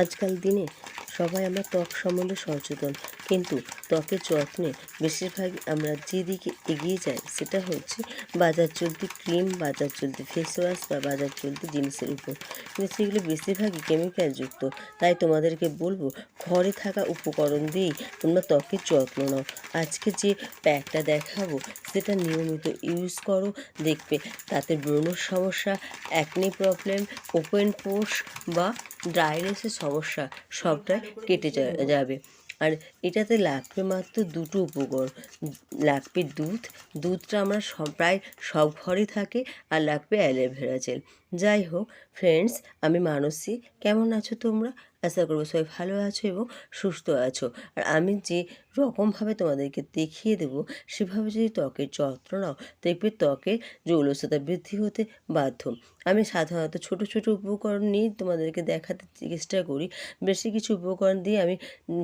আজকাল দিনে সবাই আমরা ত্বক সম্বন্ধে সচেতন। কিন্তু ত্বকের যত্নে বেশিরভাগ আমরা যেদিকে এগিয়ে যাই, সেটা হচ্ছে বাজার চলতি ক্রিম, বাজার চলতি ফেস ওয়াশ বা বাজার চলতি জিনিসের উপর। কিন্তু সেগুলো বেশিরভাগই কেমিক্যালযুক্ত তাই তোমাদেরকে বলব, ঘরে থাকা উপকরণ দিয়েই তোমরা ত্বকের যত্ন নাও। আজকে যে প্যাকটা দেখাবো, সেটা নিয়মিত ইউজ করো। দেখবে তাতে ব্রণর সমস্যা অ্যাকনি প্রবলেম ওপেন পোর্স বা ড্রাইনেসের সমস্যা সবটাই কেটে যাবে। আর এটাতে লাগবে মাত্র দুটো উপকরণ লাগবে দুধ। দুধটা আমরা সব, প্রায় সব ঘরেই থাকে আর লাগবে অ্যালোভেরা জেল। যাই হোক ফ্রেন্ডস আমি মানসী। কেমন আছো তোমরা? আশা করব সবাই ভালো আছো এবং সুস্থ আছো। আর আমি যে রকমভাবে তোমাদেরকে দেখিয়ে দেবো, সেভাবে যদি ত্বকের যত্ন নাও দেখবে ত্বকের জৌলসতা বৃদ্ধি হতে বাধ্য। আমি সাধারণত ছোট ছোট উপকরণ নিয়ে তোমাদেরকে দেখাতে চেষ্টা করি। বেশি কিছু উপকরণ দিয়ে আমি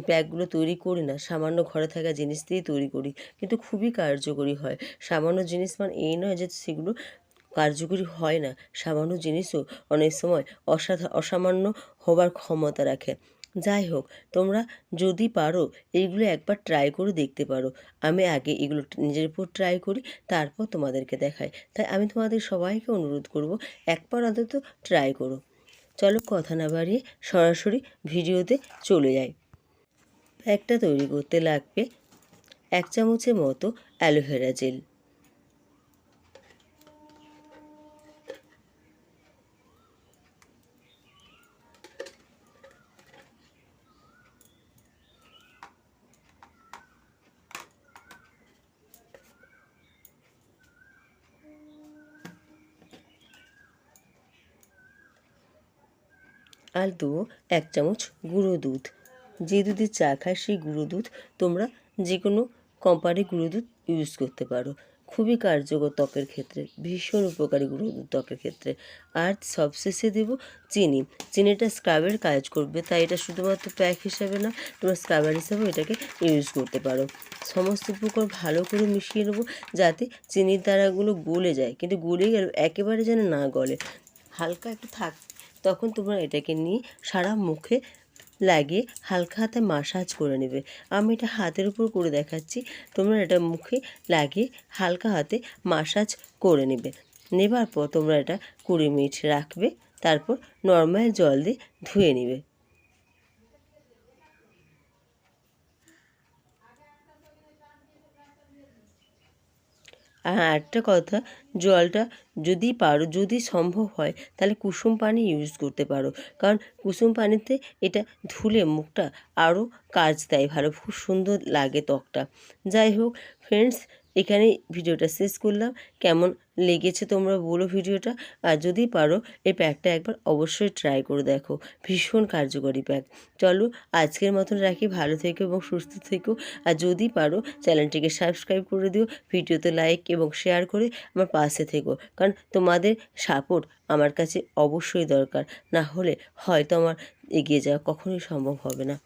প্যাকগুলো তৈরি করি না, সামান্য ঘরে থাকা জিনিস দিয়েই তৈরি করি। কিন্তু খুবই কার্যকরী হয়। সামান্য জিনিস মানে এই নয় যে সেগুলো কার্যকরী হয় না। সামান্য জিনিসও অনেক সময় অসাধা, অসামান্য হবার ক্ষমতা রাখে। যাই হোক, তোমরা যদি পারো, এইগুলো একবার ট্রাই করে দেখতে পারো। আমি আগে এগুলো নিজের উপর ট্রাই করি, তারপর তোমাদেরকে দেখাই। তাই আমি তোমাদের সবাইকে অনুরোধ করব, একবার অন্তত ট্রাই করো। চলো কথা না বাড়িয়ে সরাসরি ভিডিওতে চলে যাই। একটা তৈরি করতে লাগবে এক চামচের মতো অ্যালোভেরা জেল আর দেবো এক চামচ গুঁড়ো দুধ। যে দুধের চা খায় সেই গুঁড়ো দুধ তোমরা যে কোনো কোম্পানির গুঁড়ো দুধ ইউজ করতে পারো। খুবই কার্যকর ত্বকের ক্ষেত্রে, ভীষণ উপকারী গুঁড়ো দুধ ত্বকের ক্ষেত্রে। আর সবশেষে দেবো চিনি। চিনিটা স্ক্রাবের কাজ করবে, তাই এটা শুধুমাত্র প্যাক হিসাবে না, তোমরা স্ক্রাবার হিসাবেও এটাকে ইউজ করতে পারো। সমস্ত উপকরণ ভালো করে মিশিয়ে নেব, যাতে চিনির দ্বারাগুলো গলে যায়। কিন্তু গলে গেলে, একেবারে যেন না গলে। হালকা একটু থাক তখন তোমরা এটাকে নিয়ে সারা মুখে লাগিয়ে হালকা হাতে মাসাজ করে নেবে। আমি এটা হাতের উপর করে দেখাচ্ছি। তোমরা এটা মুখে লাগিয়ে হালকা হাতে মাসাজ করে নেবে। নেবার পর তোমরা এটা কুড়ি মিনিট রাখবে। তারপর নর্মাল জল দিয়ে ধুয়ে নেবে। আর একটা কথা, জলটা যদি পারো, যদি সম্ভব হয়, তাহলে কুসুম পানি ইউজ করতে পারো। কারণ কুসুম পানিতে এটা ধুলে মুখটা আরও কাজ দেয় ভালো, খুব সুন্দর লাগে ত্বকটা। যাই হোক ফ্রেন্ডস এখানে ভিডিওটা শেষ করলাম। কেমন লেগেছে তোমরা বলো ভিডিওটা। আর যদি পারো, এই প্যাকটা একবার অবশ্যই ট্রাই করে দেখো। ভীষণ কার্যকরী প্যাক চলো, আজকের মতন রাখি। ভালো থেকো এবং সুস্থ থেকো। আর যদি পারো, চ্যানেলটিকে সাবস্ক্রাইব করে দিও। ভিডিওতে লাইক এবং শেয়ার করে আমার পাশে থেকো। কারণ তোমাদের সাপোর্ট আমার কাছে অবশ্যই দরকার। না হলে হয়তো আমার এগিয়ে যাওয়া কখনোই সম্ভব হবে না।